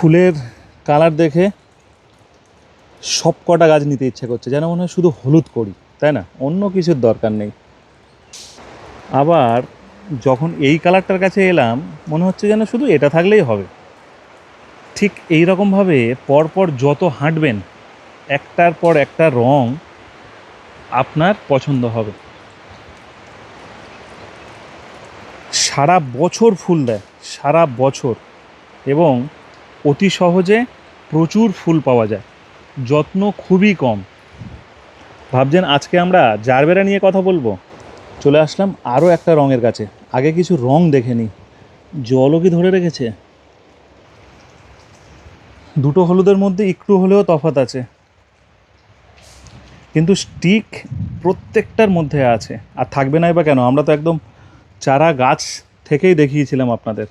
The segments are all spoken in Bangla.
ফুলের কালার দেখে সব কটা গাছ নিতে ইচ্ছে করছে। যেন মনে হয় শুধু হলুদ করি, তাই না? অন্য কিছুর দরকার নেই। আবার যখন এই কালারটার কাছে এলাম, মনে হচ্ছে যেন শুধু এটা থাকলেই হবে। ঠিক এই রকমভাবে পরপর যত হাঁটবেন, একটার পর একটা রং আপনার পছন্দ হবে। সারা বছর ফুল দেয়, সারা বছর। এবং অতি সহজে প্রচুর ফুল পাওয়া যায়। যত্ন খুবই কম। ভাবছেন আজকে আমরা জারবেরা নিয়ে কথা বলব? চলে আসলাম আরও একটা রঙের কাছে আগে কিছু রং দেখে নিই। জলও কি ধরে রেখেছে? দুটো হলুদের মধ্যে একটু হলেও তফাৎ আছে। কিন্তু স্টিক প্রত্যেকটার মধ্যে আছে। আর থাকবে নাই বা কেন? আমরা তো একদম চারা গাছ থেকেই দেখিয়েছিলাম আপনাদের।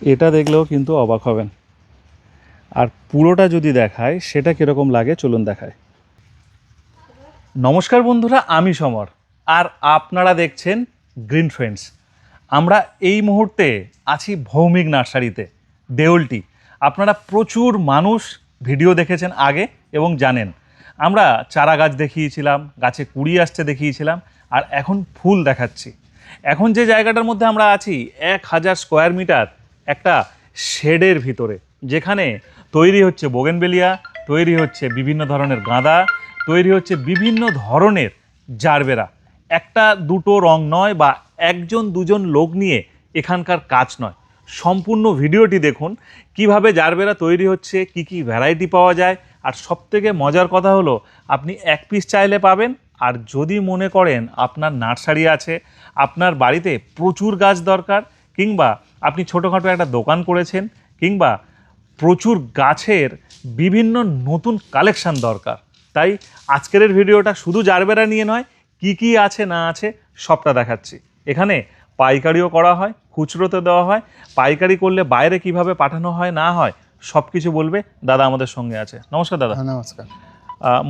এটা দেখলেও কিন্তু অবাক হবেন। আর পুরোটা যদি দেখায়, সেটা কীরকম লাগে চলুন দেখায়। নমস্কার বন্ধুরা, আমি সমর। আর আপনারা দেখছেন গ্রিন ফ্রেন্ডস। আমরা এই মুহূর্তে আছি ভৌমিক নার্সারিতে, দেউলটি। আপনারা প্রচুর মানুষ ভিডিও দেখেছেন আগে এবং জানেন। আমরা চারা গাছ দেখিয়েছিলাম, গাছে কুড়ি আসতে দেখিয়েছিলাম, আর এখন ফুল দেখাচ্ছি। এখন যে জায়গাটার মধ্যে আমরা আছি, এক হাজার স্কোয়ার মিটার একটা শেডের ভিতরে, যেখানে তৈরি হচ্ছে বোগেনবেলিয়া, তৈরি হচ্ছে বিভিন্ন ধরনের গাঁদা, তৈরি হচ্ছে বিভিন্ন ধরনের জারবেরা। একটা দুটো রং নয় বা একজন, দুজন লোক নিয়ে এখানকার কাজ নয়। সম্পূর্ণ ভিডিওটি দেখুন, কীভাবে জারবেরা তৈরি হচ্ছে, কি কি ভ্যারাইটি পাওয়া যায়, আর সবথেকে মজার কথা হলো, আপনি এক পিস চাইলে পাবেন, আর যদি মনে করেন আপনার নার্সারি আছে আপনার বাড়িতে প্রচুর গাছ দরকার কিংবা আপনি ছোটোখাটো একটা দোকান করেছেন কিংবা প্রচুর গাছের বিভিন্ন নতুন কালেকশান দরকার। তাই আজকের ভিডিওটা শুধু জারবেরা নিয়ে নয় কি কি আছে না আছে সবটা দেখাচ্ছি। এখানে পাইকারিও করা হয় খুচরোতে দেওয়া হয় পাইকারি করলে বাইরে কীভাবে পাঠানো হয় না হয় সব কিছু বলবে দাদা আমাদের সঙ্গে আছে। নমস্কার দাদা। হ্যাঁ নমস্কার।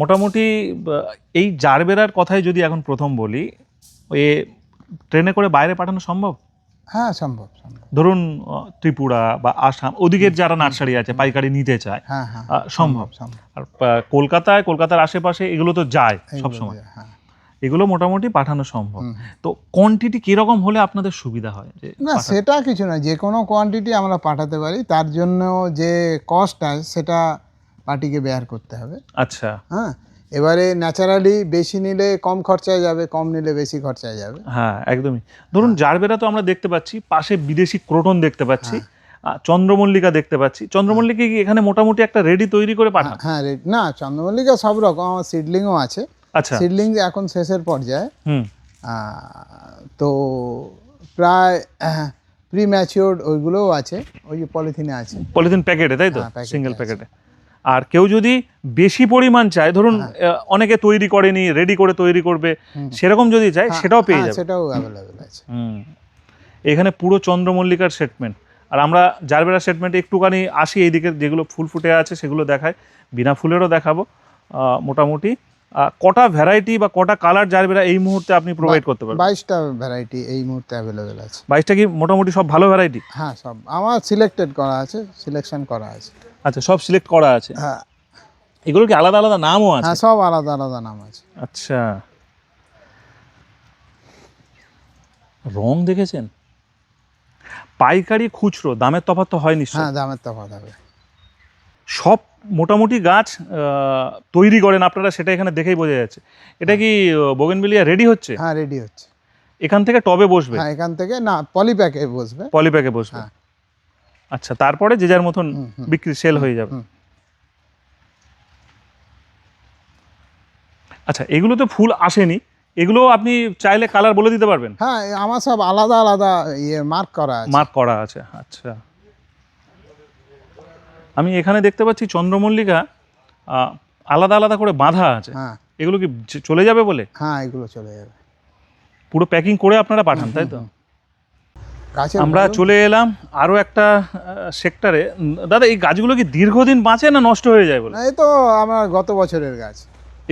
মোটামুটি এই জারবেরার কথাই যদি এখন প্রথম বলি এ ট্রেনে করে বাইরে পাঠানো সম্ভব? হ্যাঁ সম্ভব ধরুন ত্রিপুরা বা আসাম ওদিকের যারা নার্সারি আছে পাইকারি নিতে চায় হ্যাঁ হ্যাঁ সম্ভব। আর কলকাতায় কলকাতার আশেপাশে এগুলো তো যায় সবসময় হ্যাঁ। এগুলো মোটামুটি পাঠানো সম্ভব। তো কোয়ান্টিটি কীরকম হলে আপনাদের সুবিধা হয় না সেটা কিছু না যে কোনো কোয়ান্টিটি আমরা পাঠাতে পারি তার জন্য যে কস্ট আছে সেটা পার্টিকে বেয়ার করতে হবে। আচ্ছা। হ্যাঁ এবারে ন্যাচারালি বেশি নিলে কম খরচায় যাবে কম নিলে বেশি খরচায় যাবে। হ্যাঁ একদমই। ধরুন জারবেরা তো আমরা দেখতে পাচ্ছি পাশে বিদেশি ক্রোটন দেখতে পাচ্ছি চন্দ্রমল্লিকা দেখতে পাচ্ছি। চন্দ্রমল্লিকা কি এখানে মোটামুটি একটা রেডি তৈরি করে পাঠান? হ্যাঁ রে- না চন্দ্রমল্লিকা সব রকম আমার সিডলিংও আছে। আচ্ছা। সিডলিং এখন শেষের পর্যায়ে। হুম। তো প্রায় প্রি ম্যাচিওর্ড ওইগুলোও আছে ওই যে পলিথিনে আছে। পলিথিন প্যাকেটে তাই তো? হ্যাঁ, সিঙ্গেল প্যাকেটে। আর কেউ যদি বেশি পরিমাণ চায় ধরুন হ্যাঁ। অনেকে তৈরি করেনি রেডি করে তৈরি করবে সেরকম যদি চায় হ্যাঁ, সেটাও পেয়ে হ্যাঁ, যাবে। সেটাও অ্যাভেলেবেল আছে। হুম। এখানে পুরো চন্দ্রমল্লিকার সেটমেন্ট আর আমরা জারবেরা সেটমেন্টে একটুখানি আসি এইদিকে যেগুলো ফুল ফুটে আছে সেগুলো দেখায়। বিনা ফুলেরও দেখাবো। মোটামুটি কটা ভ্যারাইটি বা কটা কালার জারবেরা এই মুহূর্তে আপনি প্রোভাইড করতে পারবেন? বাইশটা ভ্যারাইটি এই মুহূর্তে অ্যাভেলেবেল আছে। বাইশটা কি মোটামুটি সব ভালো ভ্যারাইটি হ্যাঁ সব আমার সিলেক্টেড করা আছে সিলেকশন করা আছে। আচ্ছা সব সিলেক্ট করা আছে? হ্যাঁ। এগুলো কি আলাদা আলাদা নামও আছে? হ্যাঁ সব আলাদা আলাদা নাম আছে। আচ্ছা। রং দেখেছেন? পাইকারি খুচরো দামের তফাৎ তো হয় নিশ্চয় হ্যাঁ দামের তফাৎ হবে। সব মোটামুটি গাছ তৈরি করেন আপনারা সেটা এখানে দেখেই বোঝা যাচ্ছে। এটা কি বোগেনবিলিয়া রেডি হচ্ছে? হ্যাঁ রেডি হচ্ছে। এখান থেকে টবে বসবে? হ্যাঁ এখান থেকে না পলিপ্যাকে বসবে। পলিপ্যাকে বসবে। হ্যাঁ। আচ্ছা তারপরে যে যার মতন। বিক্রি সেল হয়ে যাবে। আচ্ছা এগুলো তো ফুল আসেনি। এগুলো আপনি চাইলে কালার বলে দিতে পারবেন? হ্যাঁ আমার সব আলাদা আলাদা ইয়ে মার্ক করা আছে। মার্ক করা আছে আচ্ছা। আমি এখানে দেখতে পাচ্ছি চন্দ্রমল্লিকা আলাদা আলাদা করে বাঁধা আছে। হ্যাঁ। এগুলো কি চলে যাবে বলে? হ্যাঁ এগুলো চলে যাবে। পুরো প্যাকিং করে আপনারা পাঠান তাই তো? আমরা চলে এলাম আরও একটা সেক্টরে। দাদা এই গাছগুলো কি দীর্ঘদিন বাঁচে না নষ্ট হয়ে যায় বলে? এই তো আমার গত বছরের গাছ।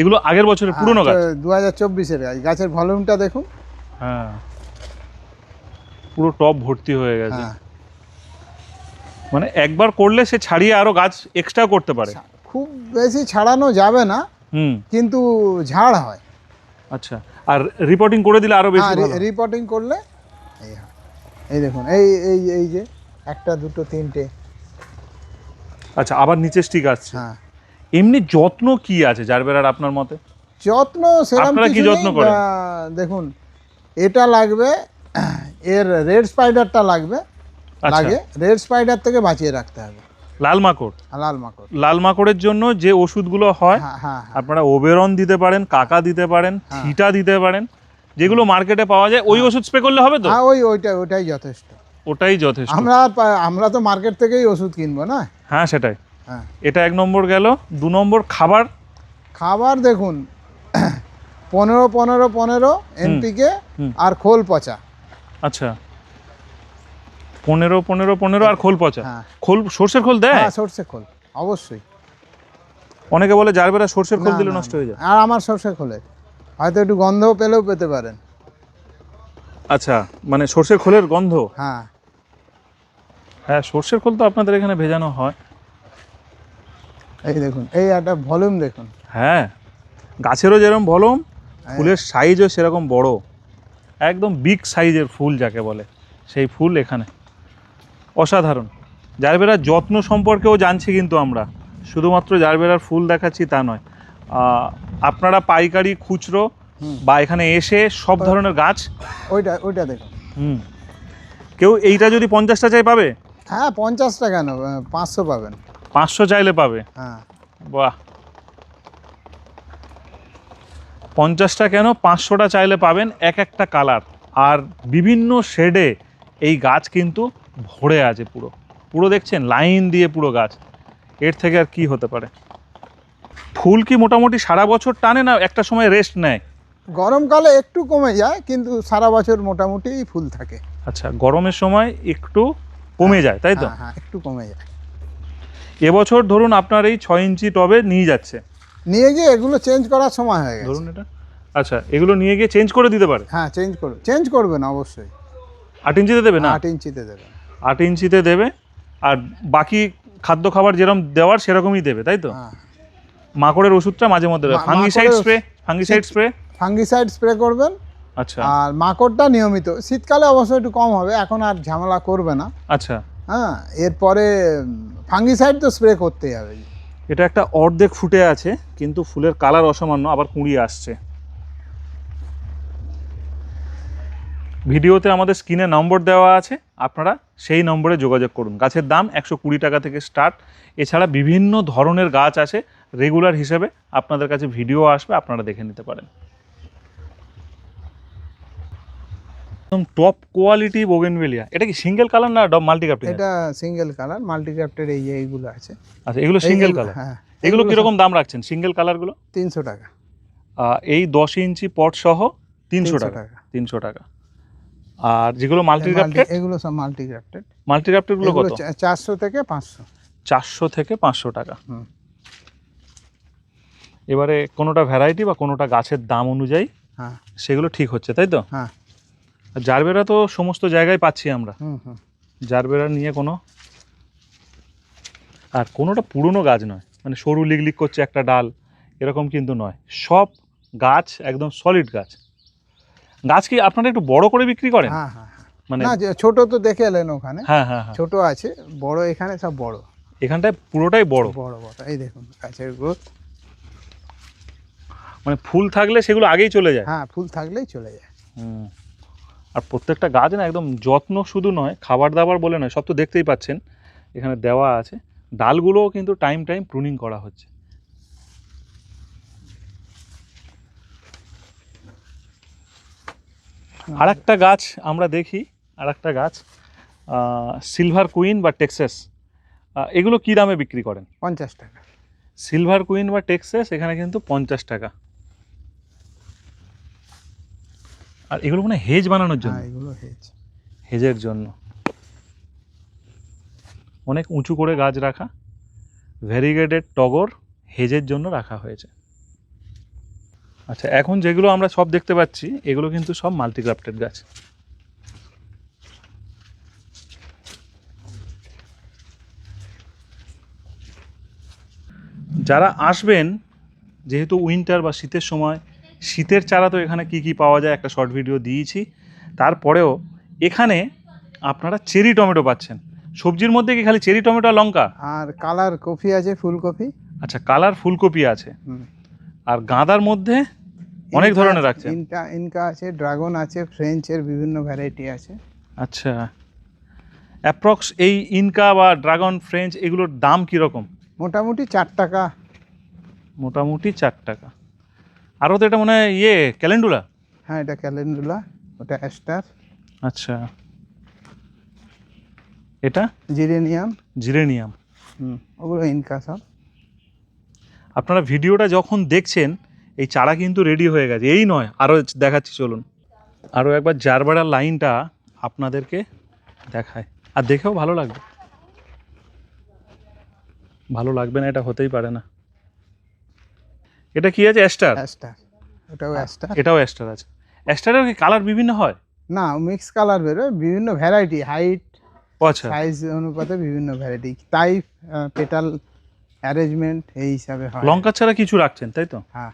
এগুলো আগের বছরের পুরনো গাছ? দু হাজার চব্বিশের গাছ। গাছের ভলিউমটা দেখুন। হ্যাঁ। পুরো টপ ভর্তি হয়ে গেছে। হ্যাঁ। মানে একবার করলে সে ছাড়িয়ে আরও গাছ এক্সট্রা করতে পারে। খুব বেশি ছাড়ানো যাবে না হুম। কিন্তু ঝাড় হয়। আচ্ছা আর রিপোর্টিং করে দিলে আরও বেশি হ্যাঁ রিপোর্টিং করলে এই হয়। এই দেখুন এই এই এই যে একটা দুটো তিনটে। আচ্ছা আবার নিচে স্টিক আসছে। হ্যাঁ। এমনি যত্ন কি আছে জারবেরার আপনার মতে? যত্ন সেরকম কি যত্ন? বা দেখুন এটা লাগবে এর রেড স্পাইডারটা লাগবে আচ্ছা লাগে রেড স্পাইডার থেকে বাঁচিয়ে রাখতে হবে। লাল মাকড়? লাল মাকড়। লাল মাকড়ের জন্য যে ওষুধগুলো হয় হ্যাঁ হ্যাঁ হ্যাঁ। আপনারা ওবেরন দিতে পারেন কাকা দিতে পারেন থিটা দিতে পারেন যেগুলো মার্কেটে পাওয়া যায় ওই ওষুধ স্প্রে করলে হবে তো? হ্যাঁ ওই ওইটাই ওইটাই যথেষ্ট। ওটাই যথেষ্ট। আমরা আমরা তো মার্কেট থেকেই ওষুধ কিনবো না? হ্যাঁ সেটাই। হ্যাঁ। এটা এক নম্বর গেল। দু নম্বর খাবার? খাবার দেখুন পনেরো পনেরো পনেরো এনপিকে আর খোল পচা। আচ্ছা। পনেরো পনেরো পনেরো আর খোল পচা। হ্যাঁ। খোল সর্ষের খোল দেয়? হ্যাঁ সর্ষে খোল অবশ্যই। অনেকে বলে জারবেরা সর্ষের খোল দিলে নষ্ট হয়ে যায়। আর আমার সর্ষে খোলে হয়তো একটু গন্ধ পেলেও পেতে পারেন। আচ্ছা মানে সর্ষের খোলের গন্ধ? হ্যাঁ। হ্যাঁ সর্ষের খোল তো আপনাদের এখানে ভেজানো হয়। এই দেখুন এই একটা ভলিউম দেখুন। হ্যাঁ গাছেরও যেরকম ভলম হ্যাঁ। ফুলের সাইজও সেরকম বড়। একদম বিগ সাইজের ফুল যাকে বলে সেই ফুল এখানে। অসাধারণ। জারবেরার যত্ন সম্পর্কেও জানছি কিন্তু আমরা। শুধুমাত্র জারবেরার ফুল দেখাচ্ছি তা নয়। আপনারা পাইকারি খুচরো বা এখানে এসে সব ধরনের গাছ ওইটা ওইটা দেখুন। হুম। কেউ এইটা যদি পঞ্চাশটা চাই পাবে? হ্যাঁ পঞ্চাশটা কেন? পাঁচশো পাবেন। পাঁচশো চাইলে পাবে? হ্যাঁ। বাহ। পঞ্চাশটা কেন? পাঁচশোটা চাইলে পাবেন এক একটা কালার। আর বিভিন্ন শেডে এই গাছ কিন্তু ভরে আছে পুরো। পুরো দেখছেন? লাইন দিয়ে পুরো গাছ। এর থেকে আর কি হতে পারে? ফুল কি মোটামুটি সারা বছর টানে না একটা সময় রেস্ট নেয়? গরমকালে একটু কমে যায় কিন্তু সারা বছর মোটামুটি ফুল থাকে। আচ্ছা গরমের সময় একটু কমে যায় তাই তো? হ্যাঁ হ্যাঁ একটু কমে যায়। এবছর ধরুন আপনার এই ছয় ইঞ্চি টবে নিয়ে যাচ্ছে। নিয়ে গিয়ে এগুলো চেঞ্জ করার সময় হয়ে গেছে। ধরুন এটা। আচ্ছা এগুলো নিয়ে গিয়ে চেঞ্জ করে দিতে পারে? হ্যাঁ চেঞ্জ করবে চেঞ্জ করবে না অবশ্যই। আট ইঞ্চিতে দেবে না? আট ইঞ্চিতে দেবে আট ইঞ্চিতে দেবে আর বাকি খাদ্য খাবার যেরকম দেওয়ার সেরকমই দেবে তাই তো? হ্যাঁ। মাকড়ের ওষুধটা মাঝে মধ্যে দেবে। Fungicide spray fungicide spray fungicide spray করবেন। আচ্ছা। আর মাকড়টা নিয়মিত। শীতকালে অবশ্যই একটু কম হবে এখন আর ঝামেলা করবে না। আচ্ছা। হ্যাঁ এরপরে ফাঙ্গিসাইড তো স্প্রে করতেই হবে। এটা একটা অর্ধেক ফুটে আছে কিন্তু ফুলের কালার অসামান্য আবার কুঁড়ি আসছে। ভিডিওতে আমাদের স্ক্রিনে নম্বর দেওয়া আছে আপনারা সেই নম্বরে যোগাযোগ করুন। গাছের দাম একশো কুড়ি টাকা থেকে স্টার্ট। এছাড়া বিভিন্ন ধরনের গাছ আছে রেগুলার হিসেবে আপনাদের কাছে ভিডিও আসবে আপনারা দেখে নিতে পারেন। একদম টপ কোয়ালিটি বোগেনভেলিয়া এটা কি সিঙ্গেল কালার না মাল্টি ক্যাপ্টেন এটা সিঙ্গেল কালার মাল্টিক্রাফটের এই এইগুলো আছে। আচ্ছা এগুলো সিঙ্গেল কালার হ্যাঁ এগুলো কীরকম দাম রাখছেন সিঙ্গেল কালারগুলো তিনশো টাকা। এই দশ ইঞ্চি পট সহ তিনশো 300 টাকা। টাকা। তিনশো টাকা। আর যেগুলো মাল্টি ক্রাফটেড এগুলো সব মাল্টিক্রাফটেড মাল্টি ক্রাফটেডগুলো এগুলো কত? চা- চারশো থেকে পাঁচশো। চারশো থেকে পাঁচশো টাকা। হুম। এবারে কোনোটা ভ্যারাইটি বা কোনোটা গাছের দাম অনুযায়ী হ্যাঁ। সেগুলো ঠিক হচ্ছে তাই তো? হ্যাঁ। আর জারবেরা তো সমস্ত জায়গায় পাচ্ছি আমরা। জারবেরা নিয়ে কোনো আর কোনোটা পুরনো গাছ নয়। মানে সরু লিগলিক করছে একটা ডাল এরকম কিন্তু নয়। সব গাছ একদম সলিড গাছ। গাছ কি আপনারা একটু বড় করে বিক্রি করেন? হ্যাঁ হ্যাঁ হ্যাঁ। মানে না ছোট তো দেখে এলেন ওখানে। হ্যাঁ হ্যাঁ হ্যাঁ। ছোট আছে বড় এখানে সব বড়। এখানটায় পুরোটাই বড়? বড় বড়। এই দেখুন গাছের গ্রোথ মানে ফুল থাকলে সেগুলো আগেই চলে যায়? হ্যাঁ ফুল থাকলেই চলে যায়। হুম। আর প্রত্যেকটা গাছ না একদম যত্ন শুধু নয় খাবার দাবার বলে নয় সব তো দেখতেই পাচ্ছেন। এখানে দেওয়া আছে। ডালগুলোও কিন্তু টাইম টাইম প্রুনিং করা হচ্ছে। আর একটা গাছ আমরা দেখি আর একটা গাছ সিলভার কুইন বা টেক্সাস এগুলো কী দামে বিক্রি করেন? পঞ্চাশ টাকা। সিলভার কুইন বা টেক্সাস এখানে কিন্তু পঞ্চাশ টাকা। আর এগুলো মানে হেজ বানানোর জন্য? হ্যাঁ এগুলো হেজ হেজের জন্য। অনেক উঁচু করে গাছ রাখা। ভ্যারিগেটেড টগর হেজের জন্য রাখা হয়েছে। আচ্ছা এখন যেগুলো আমরা সব দেখতে পাচ্ছি এগুলো কিন্তু সব মাল্টিক্রাফটেড গাছ। যারা আসবেন যেহেতু উইন্টার বা শীতের সময় শীতের চারা তো এখানে কি কি পাওয়া যায় একটা শর্ট ভিডিও দিয়েছি। তারপরেও এখানে আপনারা চেরি টমেটো পাচ্ছেন। সবজির মধ্যে কি খালি চেরি টমেটো আর লঙ্কা? আর কালার কপি আছে ফুলকপি। আচ্ছা কালার ফুলকপি আছে। হুম। আর গাঁদার মধ্যে অনেক ধরনের আছে, ইনকা ইনকা আছে ড্রাগন আছে ফ্রেঞ্চের বিভিন্ন ভ্যারাইটি আছে। আচ্ছা। অ্যাপ্রক্স এই ইনকা বা ড্রাগন ফ্রেঞ্চ এগুলোর দাম কীরকম? মোটামুটি চার টাকা। মোটামুটি চার টাকা। আরও তো এটা মনে হয় ইয়ে ক্যালেন্ডুলা? হ্যাঁ এটা ক্যালেন্ডুলা ওটা অ্যাস্টার আচ্ছা। এটা? জিরেনিয়াম। জিরেনিয়াম। হুম ওগুলো ইনকা সব। আপনারা ভিডিওটা যখন দেখছেন এই চারা কিন্তু রেডি হয়ে গেছে। এই নয় আরও দেখাচ্ছি চলুন। আরও একবার জারবাড়ার লাইনটা আপনাদেরকে দেখায়। আর দেখেও ভালো লাগবে। ভালো লাগবে না এটা হতেই পারে না। এটা কি আছে অ্যাস্টার অ্যাস্টার ওটাও অ্যাস্টার এটাও অ্যাস্টার আছে। অ্যাস্টারের কি কালার বিভিন্ন হয়? না মিক্স কালার বেরোয় বিভিন্ন ভ্যারাইটি হাইট সাইজ অনুপাতে বিভিন্ন ভ্যারাইটি তাই পেটাল অ্যারেঞ্জমেন্ট এই হিসাবে হয়। লঙ্কা ছাড়া কিছু রাখছেন তাই তো? হ্যাঁ।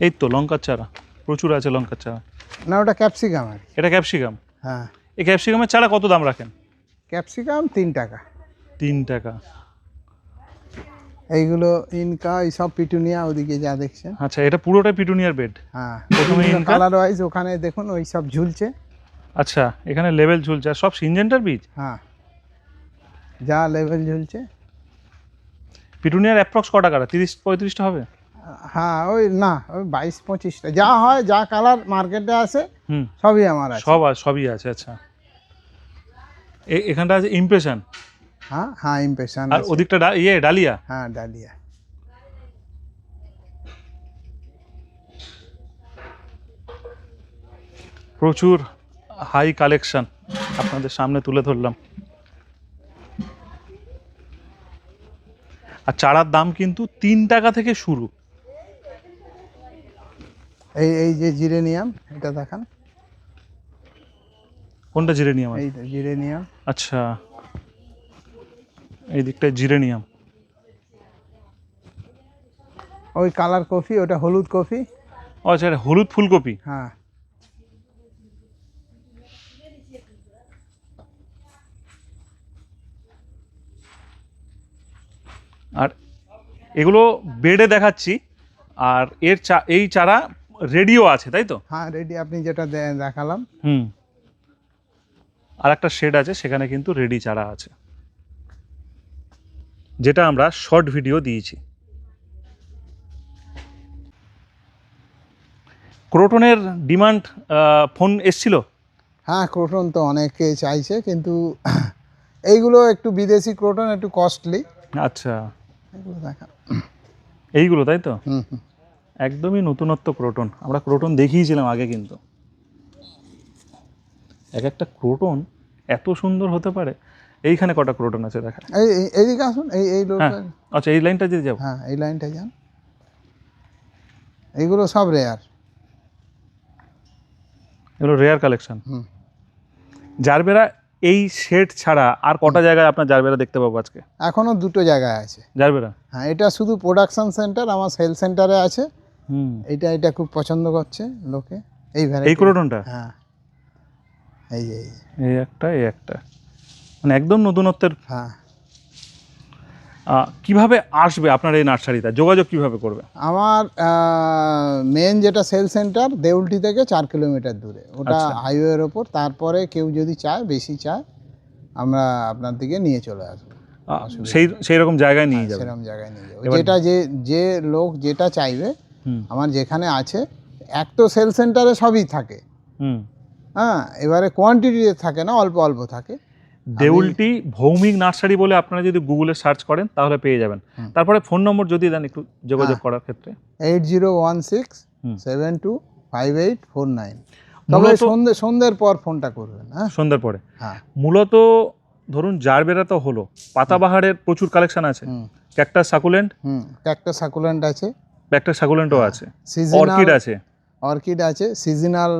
এই তো লঙ্কার চারা প্রচুর আছে লঙ্কার চারা। না ওটা ক্যাপসিকাম আর এটা ক্যাপসিকাম হ্যাঁ। এই ক্যাপসিকামের চারা কত দাম রাখেন? ক্যাপসিকাম তিন টাকা। তিন টাকা। এইগুলো ইনকা এইসব পিটুনিয়া ওদিকে যা দেখছেন। আচ্ছা এটা পুরোটাই পিটুনিয়ার বেড হ্যাঁ। প্রথমে? কালার ওয়াইজ ওখানে দেখুন ওই সব ঝুলছে। আচ্ছা এখানে লেভেল ঝুলছে। আর সব সিনজেন্টার বীজ? হ্যাঁ। যা লেভেল ঝুলছে। পিটুনিয়ার অ্যাপ্রক্স ক টাকা তিরিশ পঁয়ত্রিশটা হবে? হ্যাঁ ওই না ওই বাইশ পঁচিশটা। যা হয় যা কালার মার্কেটে আসে হুম। সবই আমার আছে। সব আছে সবই আছে আচ্ছা। এখানটা আছে ইমপ্রেশন হ্যাঁ হ্যাঁ ইমপ্রেশন আর ওদিকটা ইয়ে ডালিয়া? হ্যাঁ ডালিয়া। প্রচুর হাই কালেকশন আপনাদের সামনে তুলে ধরলাম। আর চারার দাম কিন্তু তিন টাকা থেকে শুরু। এই এই যে জিরেনিয়াম এটা দেখান। কোনটা জিরেনিয়াম? এই জিরেনিয়াম। আচ্ছা। এই দিকটায় জিরেনিয়াম। ওই কালার কফি ওটা হলুদ কফি। ও আচ্ছা হলুদ ফুলকপি? হ্যাঁ। আর এগুলো বেডে দেখাচ্ছি। আর এর চা এই চারা রেডিও আছে তাই তো? হ্যাঁ রেডি আপনি যেটা দেখালাম। হুম। আর একটা শেড আছে সেখানে কিন্তু রেডি চারা আছে। যেটা আমরা শর্ট ভিডিও দিয়েছি। ক্রোটনের ডিমান্ড ফোন এসছিল? হ্যাঁ ক্রোটন তো অনেকে চাইছে কিন্তু এইগুলো একটু বিদেশি ক্রোটন একটু কস্টলি আচ্ছা। এগুলো দেখান এইগুলো তাই তো? একদমই নতুনত্ব ক্রোটন। আমরা ক্রোটন দেখিয়েছিলাম আগে কিন্তু। এক একটা ক্রোটন এত সুন্দর হতে পারে এইখানে কটা ক্রোটন আছে দেখা। এই এই- এইদিকে আসুন এই এই হ্যাঁ আচ্ছা এই লাইনটা যদি যাব হ্যাঁ এই লাইনটা যান। এইগুলো সব রেয়ার এগুলো রেয়ার কালেকশন হুম। জারবেরা এই শেড ছাড়া আর কটা জায়গায় আপনার জারবেরা দেখতে পাবো আজকে? এখনও দুটো জায়গায় আছে। জারবেরা? হ্যাঁ এটা শুধু প্রোডাকশন সেন্টার আমার সেল সেন্টারে আছে। হুম। এটা এটা খুব পছন্দ করছে লোকে। এই এই ভ্যারাইটি ক্রোটনটা হ্যাঁ। এই এই এই একটা এই একটা। মানে একদম নতুনত্বের হ্যাঁ। কীভাবে আসবে আপনার এই নার্সারিতে? যোগাযোগ কীভাবে করবে? আমার মেন যেটা সেল সেন্টার দেউলটি থেকে চার কিলোমিটার দূরে। ওটা আচ্ছা। হাইওয়ের ওপর। তারপরে কেউ যদি চায় বেশি চায় আমরা আপনার দিকে নিয়ে চলে আসব। সেই সেই রকম জায়গায় নিয়ে যাবে। সেরকম জায়গায় নিয়ে যাব। যেটা যে যে লোক যেটা চাইবে আমার যেখানে আছে এক তো সেল সেন্টারে সবই থাকে। হুম। হ্যাঁ এবারে কোয়ান্টিটি থাকে না অল্প অল্প থাকে। দেউলটি ভৌমিক নার্সারি বলে আপনারা যদি গুগলে সার্চ করেন তাহলে পেয়ে যাবেন। তারপরে ফোন নম্বর যদি দেন একটু যোগাযোগ। করার ক্ষেত্রে। Eight zero one six seven two five eight four nine. তবে সন্ধ্যের পর ফোনটা করবেন হ্যাঁ? সন্ধ্যার পরে। হ্যাঁ। মূলত ধরুন জারবেরা তো হলো পাতাবাহারের প্রচুর কালেকশন আছে। ক্যাকটাস সাকুলেন্ট হুম একটা সাকুলেন্ট আছে। ক্যাকটাস সাকুলেন্টও আছে। অর্কিড আছে। অর্কিড আছে। সিজনাল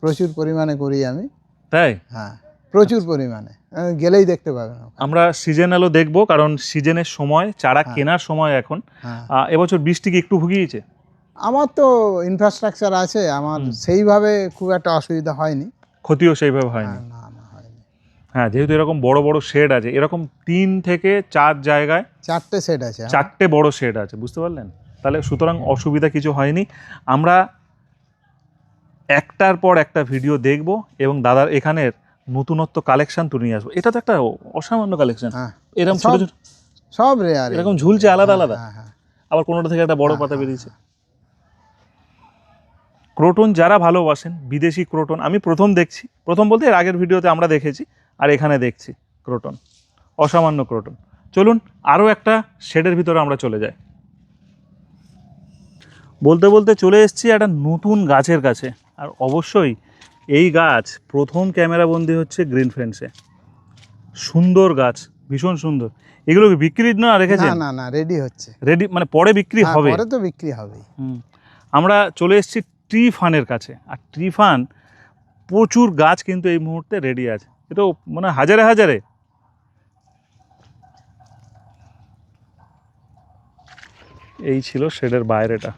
প্রচুর পরিমাণে করি আমি। তাই? হ্যাঁ। প্রচুর পরিমাণে গেলেই দেখতে পাবেন আমরা সিজনালও দেখব কারণ সিজনের সময় চারা কেনার সময় এখন হ্যাঁ। এবছর বৃষ্টি কি একটু ভুগিয়েছে? আমার তো ইনফ্রাস্ট্রাকচার আছে আমার সেইভাবে খুব একটা অসুবিধা হয়নি। ক্ষতিও সেইভাবে হয়নি। হ্যাঁ, না না হয়নি। হ্যাঁ যেহেতু এরকম বড় বড় শেড আছে এরকম তিন থেকে চার জায়গায় চারটে শেড আছে চারটে বড় শেড আছে বুঝতে পারলেন? তাহলে সুতরাং অসুবিধা কিছু হয়নি। আমরা একটার পর একটা ভিডিও দেখব এবং দাদার এখানের নতুনত্ব কালেকশন তুলে নিয়ে আসব। এটা তো একটা অসামান্য কালেকশন হ্যাঁ। এরকম ছোট সব- ছোট সব রেয়ার এরকম। ঝুলছে আলাদা আলাদা। হ্যাঁ হ্যাঁ আবার কোনোটা থেকে একটা বড় পাতা বেরিয়েছে। ক্রোটন যারা ভালোবাসেন বিদেশি ক্রোটন আমি প্রথম দেখছি। প্রথম বলতে এর আগের ভিডিওতে আমরা দেখেছি আর এখানে দেখছি ক্রোটন। অসামান্য ক্রোটন। চলুন আরও একটা শেডের ভিতরে আমরা চলে যাই। বলতে বলতে চলে এসেছি একটা নতুন গাছের কাছে। আর অবশ্যই এই গাছ প্রথম ক্যামেরাবন্দি হচ্ছে গ্রিন ফ্রেন্ডসে সুন্দর গাছ ভীষণ সুন্দর। এগুলো কি বিক্রির না রেখেছেন? না না রেডি হচ্ছে। রেডি মানে পরে বিক্রি হ্যাঁ, হবে? পরে তো বিক্রি হবে। আমরা চলে এসেছি ট্রি ফানের কাছে। আর ট্রি ফান প্রচুর গাছ কিন্তু এই মুহূর্তে রেডি আছে। এটা মানে হাজারে হাজারে। এই ছিল শেডের বাইরেটা।